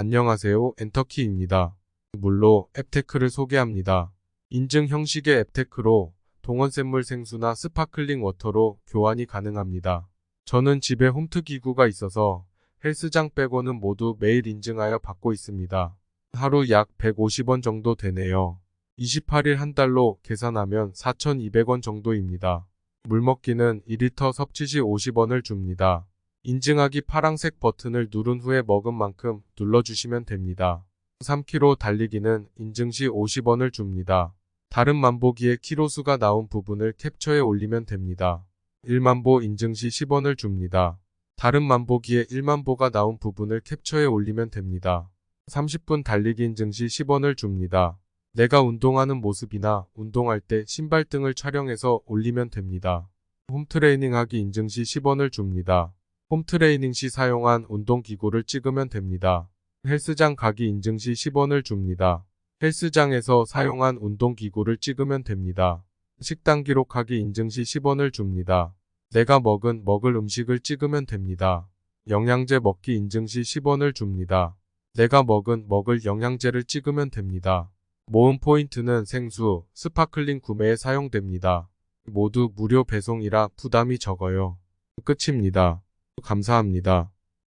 안녕하세요. 엔터키입니다. 물로 앱테크를 소개합니다. 인증 형식의 앱테크로 동원샘물 생수나 스파클링 워터로 교환이 가능합니다. 저는 집에 홈트 기구가 있어서 헬스장 빼고는 모두 매일 인증하여 받고 있습니다. 하루 약 150원 정도 되네요. 28일 한 달로 계산하면 4,200원 정도입니다. 물 먹기는 2리터 섭취 시 50원을 줍니다. 인증하기 파랑색 버튼을 누른 후에 먹은 만큼 눌러주시면 됩니다. 3km 달리기는 인증 시 50원을 줍니다. 다른 만보기에 키로수가 나온 부분을 캡처해 올리면 됩니다. 1만보 인증 시 10원을 줍니다. 다른 만보기에 1만보가 나온 부분을 캡처해 올리면 됩니다. 30분 달리기 인증 시 10원을 줍니다. 내가 운동하는 모습이나 운동할 때 신발 등을 촬영해서 올리면 됩니다. 홈트레이닝 하기 인증 시 10원을 줍니다. 홈트레이닝 시 사용한 운동기구를 찍으면 됩니다. 헬스장 가기 인증 시 10원을 줍니다. 헬스장에서 사용한 운동기구를 찍으면 됩니다. 식단 기록하기 인증 시 10원을 줍니다. 내가 먹은 먹을 음식을 찍으면 됩니다. 영양제 먹기 인증 시 10원을 줍니다. 내가 먹은 먹을 영양제를 찍으면 됩니다. 모음 포인트는 생수, 스파클링 구매에 사용됩니다. 모두 무료 배송이라 부담이 적어요. 끝입니다. 감사합니다.